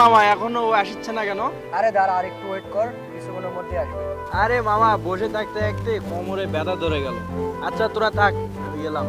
মামা এখনও ও আসছে না কেন? আরে দাঁড়া আর একটু ওয়েট কর কিছুক্ষণের মধ্যে আসবে। আরে মামা বসে থাকতে থাকতে কোমরে ব্যথা ধরে গেল। আচ্ছা তোরা থাক গেলাম।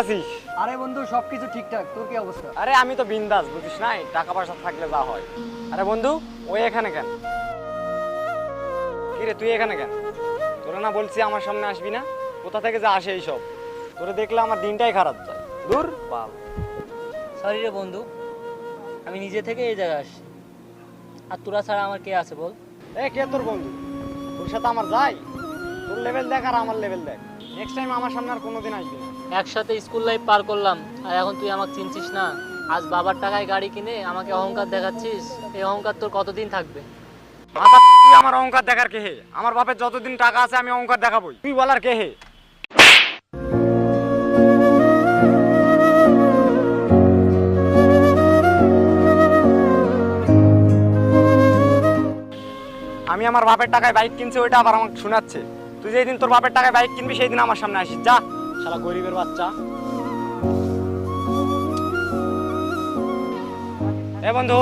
আছিস আরে বন্ধু সবকিছু ঠিকঠাক। তোর কি অবস্থা? আরে আমি তো বিন্দাস বুঝিস নাই? টাকা পয়সা থাকলে যা হয়। আরে বন্ধু ওই এখানে কেন? কি রে তুই এখানে কেন? তোরা না বলছি আমার সামনে আসবি না? কোথা থেকে যা আসে এইসব? তোরে দেখলে আমার দিনটাই খারাপ যায়। দূর পাল সরি রে বন্ধু আমি নিজে থেকে এই জায়গায় আসি আর তোরা ছাড়া আমার কে আছে বল? এ কে তোর বন্ধু? তোর সাথে আমার যাই? তোর লেভেল দেখ আর আমার লেভেল দেখ। নেক্সট টাইম আমার সামনে আর কোনোদিন আসবি না। একসাথে স্কুল লাইফ পার করলাম। আর এখন তুই আমাকে চিনছিস না? আজ বাবার টাকায় গাড়ি কিনে আমাকে অহংকার দেখাচ্ছিস। এই অহংকার তোর কতদিন থাকবে? মাথা আমার অহংকার দেখার কে হে? আমার বাপের যতদিন টাকা আছে, আমি অহংকার দেখাবই। তুই বলার কে হে? আমি আমার বাপের টাকায় বাইক কিনছি, ওইটা আবার আমাকে শোনাচ্ছে। তুই যেদিন তোর বাপের টাকায় বাইক কিনবি সেই দিন আমার সামনে আসিস। যা। শালা গরিবের বাচ্চা। এ বন্ধু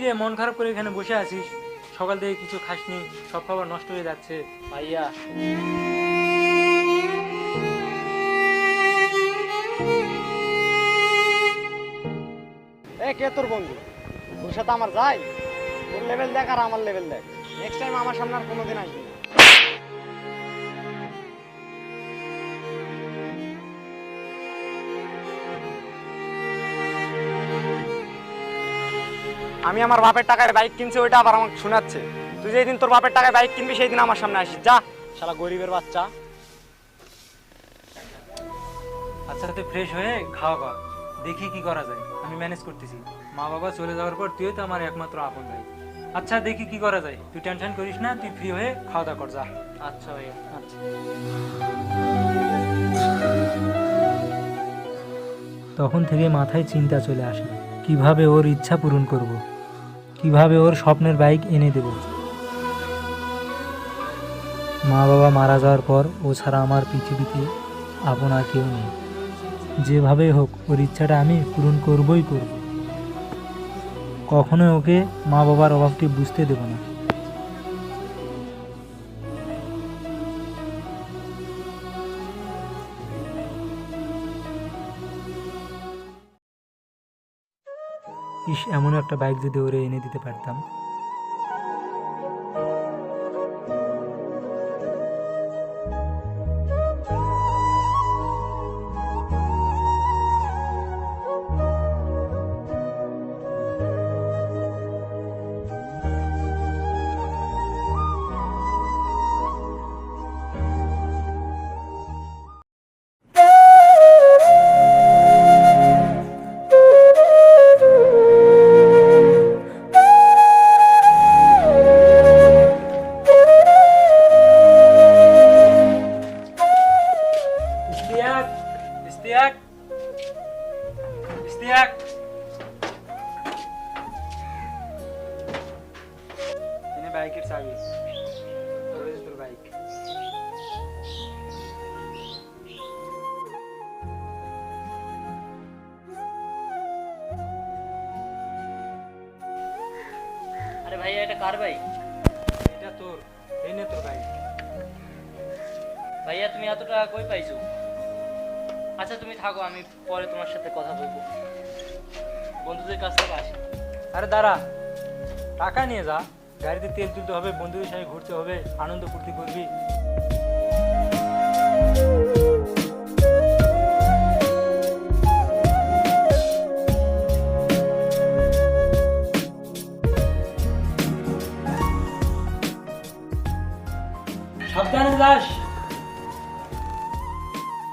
কিরে মন খারাপ করে এখানে বসে আছিস? সকাল থেকে কিছু খাসনি, সব খাবার নষ্ট হয়ে যাচ্ছে। ভাইয়া। এ কে তোর বন্ধু? তোর সাথে আমার যাই? তোর লেভেল দেখ আর আমার লেভেল দেখ। নেক্সট টাইম আমার সামনে আর কোনোদিন আসবি আমি আমার বাপের টাকায় বাইক কিনছি ওইটা আবার আমাকে শোনাচ্ছে। তুই যেদিন তোর বাপের টাকায় বাইক কিনবি সেই দিন আমার সামনে আসিস। যা। শালা গরিবের বাচ্চা। আচ্ছা তুই ফ্রেশ হয়ে খাওয়া কর। দেখি কি করা যায়। আমি ম্যানেজ করতেছি। মা বাবা চলে যাওয়ার পর তুই তো আমার একমাত্র আপন ভাই। আচ্ছা দেখি কি করা যায়। তুই টেনশন করিস না তুই ফ্রি হয়ে খাওয়া দাওয়া কর যা। আচ্ছা ভাইয়া আচ্ছা। তখন থেকে মাথায় চিন্তা চলে আসে কীভাবে ওর ইচ্ছা পূরণ করব। কীভাবে ওর স্বপ্নের বাইক এনে দেব? মা বাবা মারা যাওয়ার পর ও ছাড়া আমার পৃথিবীতে আপন আর কেউ নেই। যেভাবে হোক, ওর ইচ্ছাটা আমি পূরণ করবই করব। কখনোই ওকে মা বাবার অভাবটি বুঝতে দেব না। ইস এমন একটা বাইক যদি ওরে এনে দিতে পারতাম। তোর এই যে তোর বাইক আরে ভাইয়া এটা কার বাইক এটা তোর। এই নে তোর বাইক ভাইয়া তুমি এত টাকা কই পাইছো? আচ্ছা তুমি থাকো আমি পরে তোমার সাথে কথা বলব। বন্ধুদের কাছ থেকে আসি। আরে দাঁড়া টাকা নিয়ে যা। গাড়িতে তেল তুলতে হবে, বন্ধুদের সাথে ঘুরতে হবে, আনন্দ ফুর্তি করবি।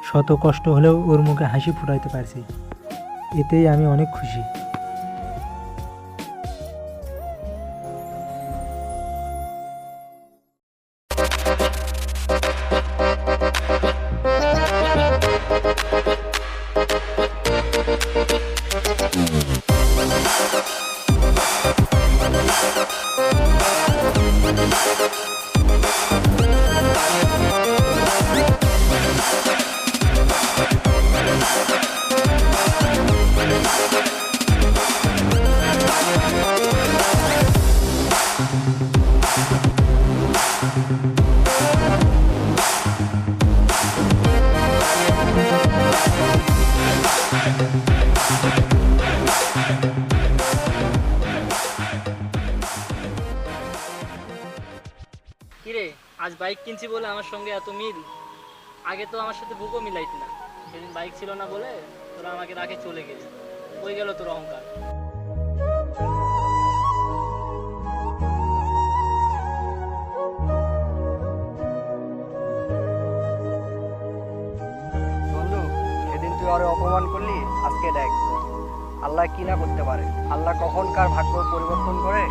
শত কষ্ট হলেও ওর মুখে হাসি ফুটাইতে পারছি। এতেই আমি অনেক খুশি। আজ বাইক কিনছি বলে আমার সঙ্গে এত মিল? আগে তো আমার সাথে বুকও মিলাইতি না। সেদিন বাইক ছিল না বলে তোরা আমাকে রাখে চলে গেলি। ওই গেল তোর অহংকার। বন্ধু, সেদিন তুই আরও অপমান করলি, আজকে দেখ। আল্লাহ কি না করতে পারে? আল্লাহ কখন কার ভাগ্য পরিবর্তন করে?